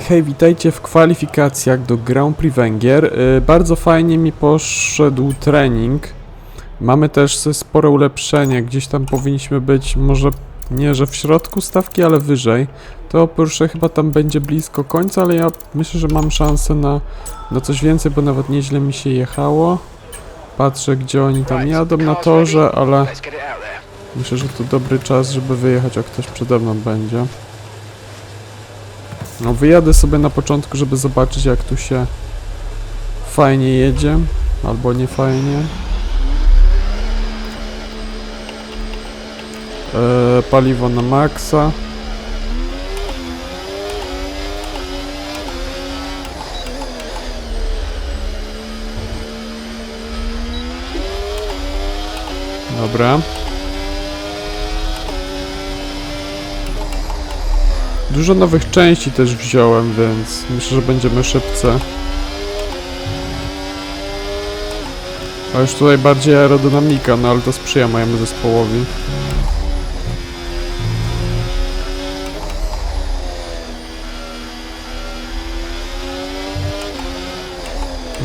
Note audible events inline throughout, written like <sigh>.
Hej, witajcie w kwalifikacjach do Grand Prix Węgier. Y, Bardzo fajnie mi poszedł trening. Mamy też spore ulepszenie. Gdzieś tam powinniśmy być, może nie, że w środku stawki, ale wyżej. To proszę chyba tam będzie blisko końca, ale ja myślę, że mam szansę na, na coś więcej, bo nawet nieźle mi się jechało. Patrzę, gdzie oni tam jadą na torze, ale myślę, że to dobry czas, żeby wyjechać, jak ktoś przede mną będzie. No wyjadę sobie na początku, żeby zobaczyć jak tu się fajnie jedzie, albo nie fajnie. Eee, paliwo na maksa. Dobra. Dużo nowych części też wziąłem, więc myślę, że będziemy szybce. A już tutaj bardziej aerodynamika, no ale to sprzyja mojemu zespołowi.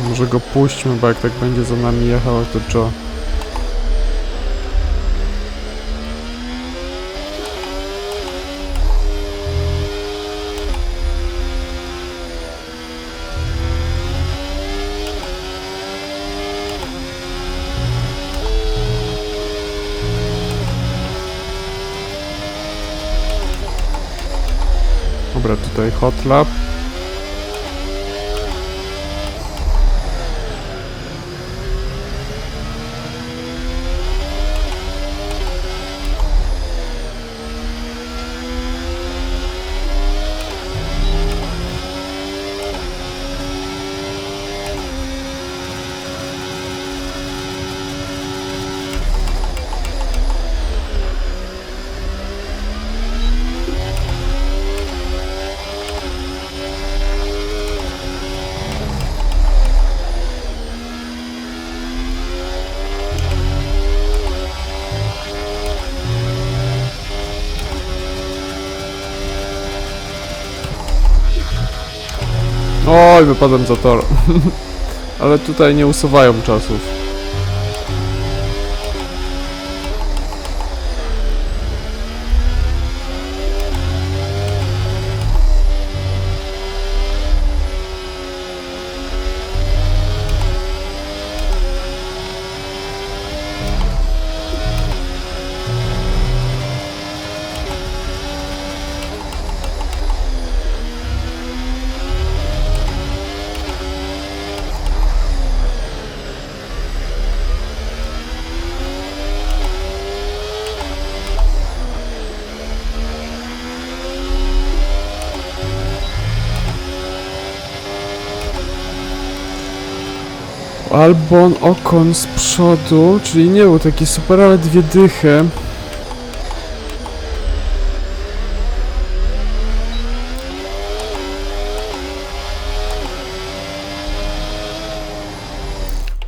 Może go puśćmy, bo jak tak będzie za nami jechał, to Joe. Dobra, tutaj hot lap. Wypadłem za tor. <laughs> Ale tutaj nie usuwają czasów. Albon Okon z przodu, czyli nie był taki super, ale dwie dychy.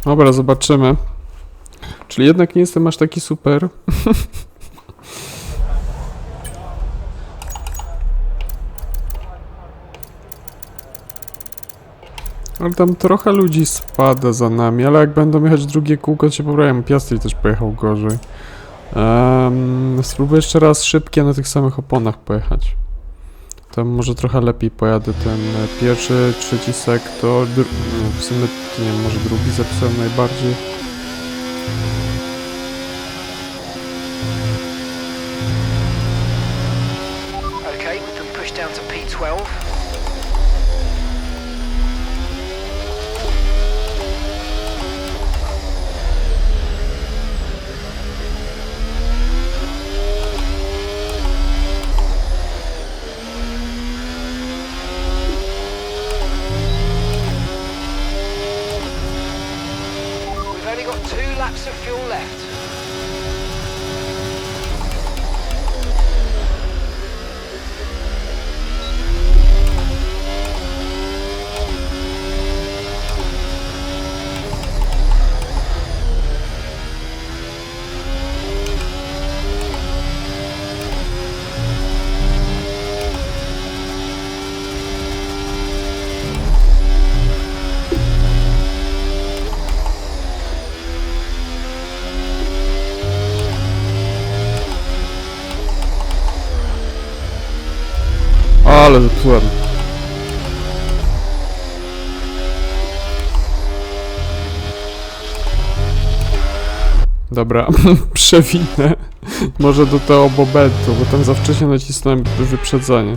Dobra, zobaczymy. Czyli jednak nie jestem aż taki super. <laughs> Ale tam trochę ludzi spada za nami, ale jak będą jechać drugie kółko, to się poprawiam. Piastri też pojechał gorzej. Um, spróbuję jeszcze raz szybkie na tych samych oponach pojechać. Tam może trochę lepiej pojadę ten e, pierwszy, trzeci sektor, no, w sumie nie wiem, może drugi zapisałem najbardziej. Okay, we can push down to P12. Two laps of fuel left. Ale zepsułem. Dobra, <laughs> przewinę. Może do tego bobetu, bo tam za wcześnie nacisnąłem wyprzedzenie.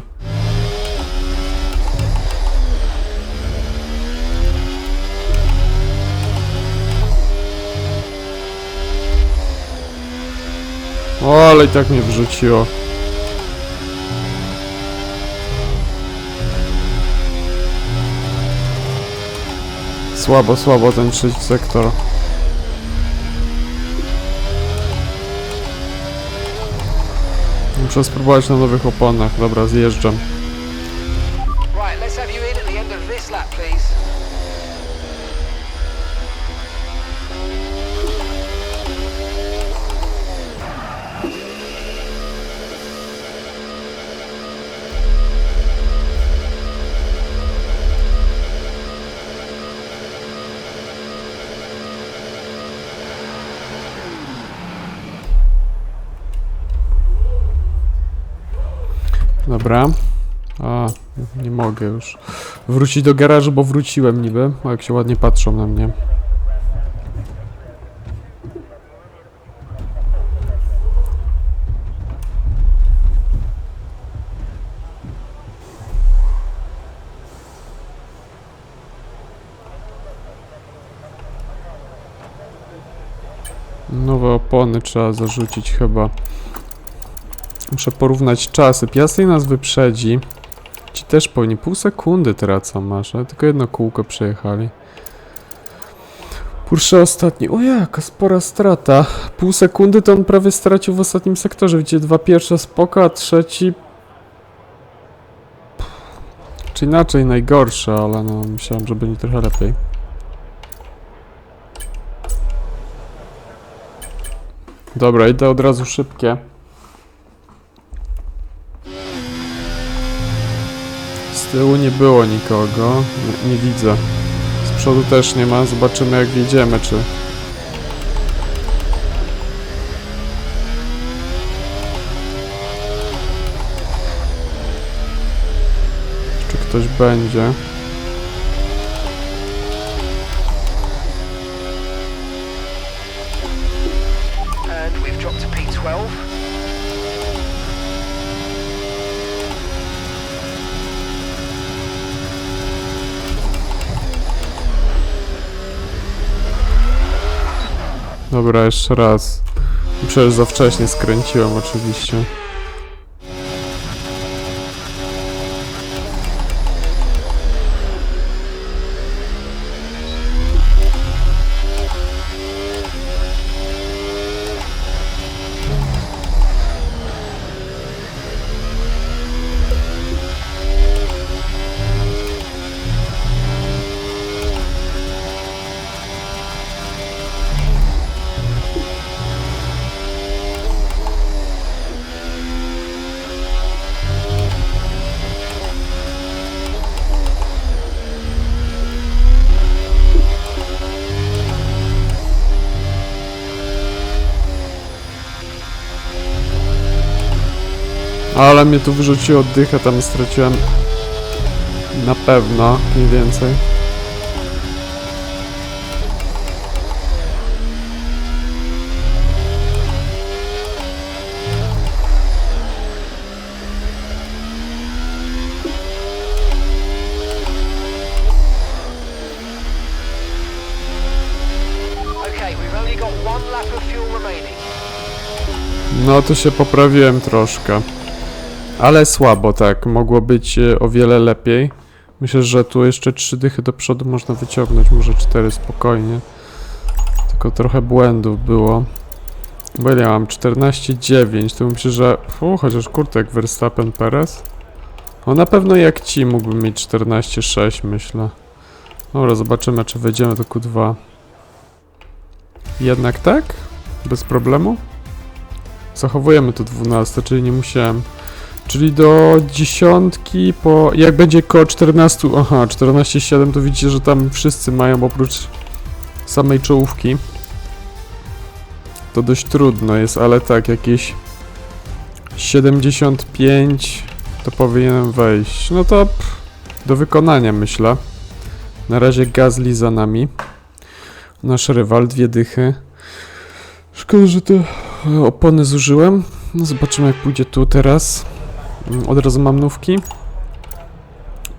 O, ale i tak mnie wrzuciło. Słabo, słabo ten trzeci sektor. Muszę spróbować na nowych oponach. Dobra, zjeżdżam. Right, let's have you in at the end of this lap, please. Dobra. A, nie mogę już wrócić do garażu, bo wróciłem niby. O, jak się ładnie patrzą na mnie. Nowe opony trzeba zarzucić chyba. Muszę porównać czasy. Piastej nas wyprzedzi. Ci też powinni. Pół sekundy tracą masz, ale tylko jedno kółko przejechali. Porsche ostatni. O jaka spora strata. Pół sekundy to on prawie stracił w ostatnim sektorze. Widzicie, dwa pierwsze spoko, a trzeci... Czy inaczej, najgorsze, ale no myślałem, że będzie trochę lepiej. Dobra, idę od razu szybkie. Z tyłu nie było nikogo. Nie, nie widzę. Z przodu też nie ma. Zobaczymy jak wjedziemy, czy... Czy ktoś będzie? Dobra, jeszcze raz. Przecież za wcześnie skręciłem oczywiście. Ale mnie tu wyrzuciło oddycha, tam straciłem na pewno mniej więcej. No to się poprawiłem troszkę. Ale słabo, tak. Mogło być e, o wiele lepiej. Myślę, że tu jeszcze trzy dychy do przodu można wyciągnąć, może cztery spokojnie. Tylko trochę błędów było. Bo ja mam? 14,9. To myślę, że... Fu, chociaż kurde, jak Verstappen Perez. No na pewno jak ci mógłbym mieć 14,6 myślę. Dobra, zobaczymy czy wejdziemy do Q2. Jednak tak? Bez problemu? Zachowujemy to 12, czyli nie musiałem. Czyli do dziesiątki po... Jak będzie koło 14... Aha, 14,7 to widzicie, że tam wszyscy mają oprócz samej czołówki. To dość trudno jest, ale tak, jakieś 75 to powinienem wejść. No to pff, do wykonania myślę. Na razie Gazli za nami. Nasz rywal, dwie dychy. Szkoda, że te opony zużyłem. No zobaczymy jak pójdzie tu teraz. Mm, Od razu mam nówki.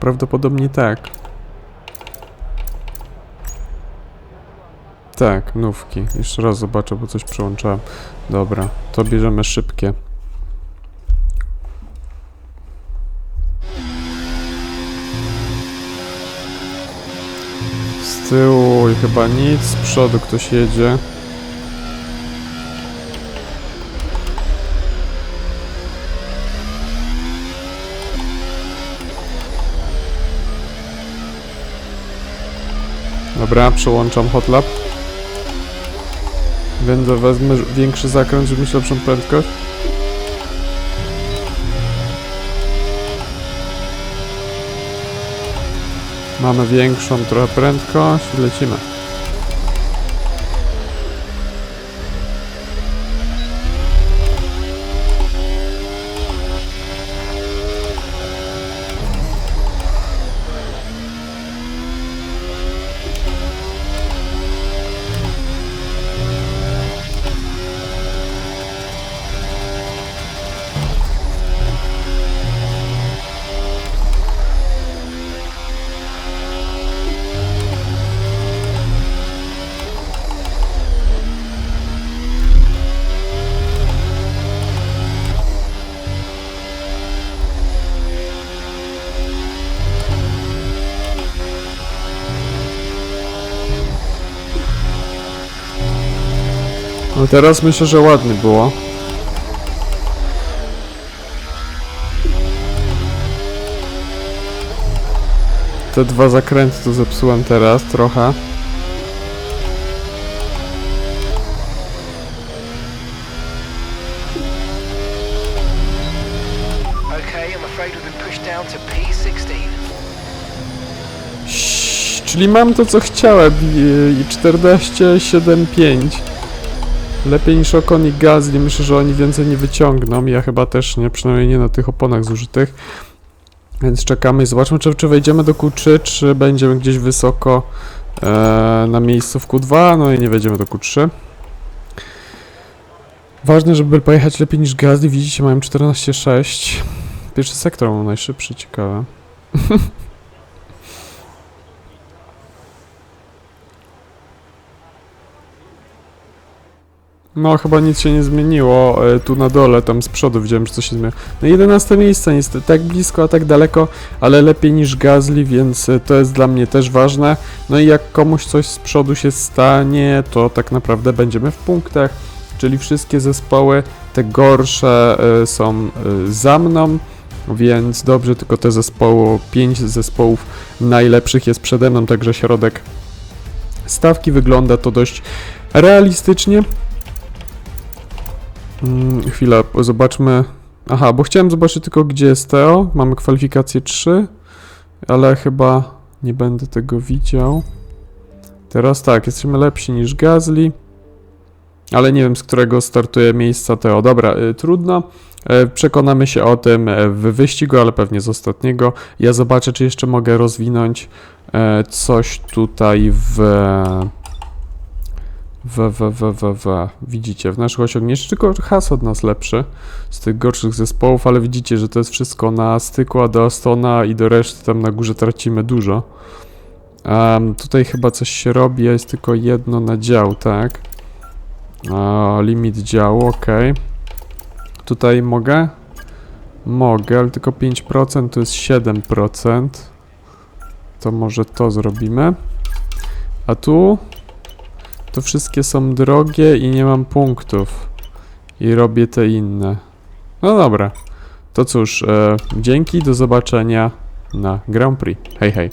Prawdopodobnie tak. Tak, nówki. Jeszcze raz zobaczę, bo coś przełączałem. Dobra, to bierzemy szybkie. Z tyłu chyba nic, z przodu ktoś jedzie. Dobra, przełączam hotlap. Będę wezmę większy zakręt, żeby mieć lepszą prędkość. Mamy większą trochę prędkość i lecimy. No teraz myślę, że ładnie było. Te dwa zakręty to zepsułem teraz trochę. Okay, I'm afraid we've been pushed down to P16. Ś- Czyli mam to co chciałem i- i 14,75. Lepiej niż Okon i Gazli. Myślę, że oni więcej nie wyciągną. Ja chyba też nie, przynajmniej nie na tych oponach zużytych. Więc czekamy i zobaczmy, czy, czy wejdziemy do Q3, czy będziemy gdzieś wysoko e, na miejscu w Q2. No i nie wejdziemy do Q3. Ważne, żeby pojechać lepiej niż Gazli. Widzicie, mają 14,6. Pierwszy sektor był najszybszy, ciekawe. <laughs> No, chyba nic się nie zmieniło. E, tu na dole, tam z przodu widziałem, że coś się zmieniło. No 11 miejsce niestety, tak blisko, a tak daleko, ale lepiej niż Gazli, więc e, to jest dla mnie też ważne. No i jak komuś coś z przodu się stanie, to tak naprawdę będziemy w punktach, czyli wszystkie zespoły, te gorsze e, są za mną, więc dobrze, tylko te zespoły, 5 zespołów najlepszych jest przede mną, także środek stawki wygląda to dość realistycznie. Mm, chwila, zobaczmy. Aha, bo chciałem zobaczyć tylko gdzie jest Teo. Mamy kwalifikację 3, ale chyba nie będę tego widział. Teraz tak, jesteśmy lepsi niż Gazli. Ale nie wiem z którego startuje miejsca Teo. Dobra, y, trudno. E, Przekonamy się o tym e, w wyścigu, ale pewnie z ostatniego. Ja zobaczę, czy jeszcze mogę rozwinąć e, coś tutaj w w, w, w, w, w. Widzicie, w naszych osiągnięciach tylko Has od nas lepszy z tych gorszych zespołów, ale widzicie, że to jest wszystko na styku, a do Astona i do reszty tam na górze tracimy dużo. Em, tutaj chyba coś się robi, jest tylko jedno na dział, tak? A, limit działu, ok. Tutaj mogę? Mogę, ale tylko 5% to jest 7%. To może to zrobimy. A tu? To wszystkie są drogie i nie mam punktów. I robię te inne. No dobra. To cóż, e, dzięki, do zobaczenia na Grand Prix. Hej, hej.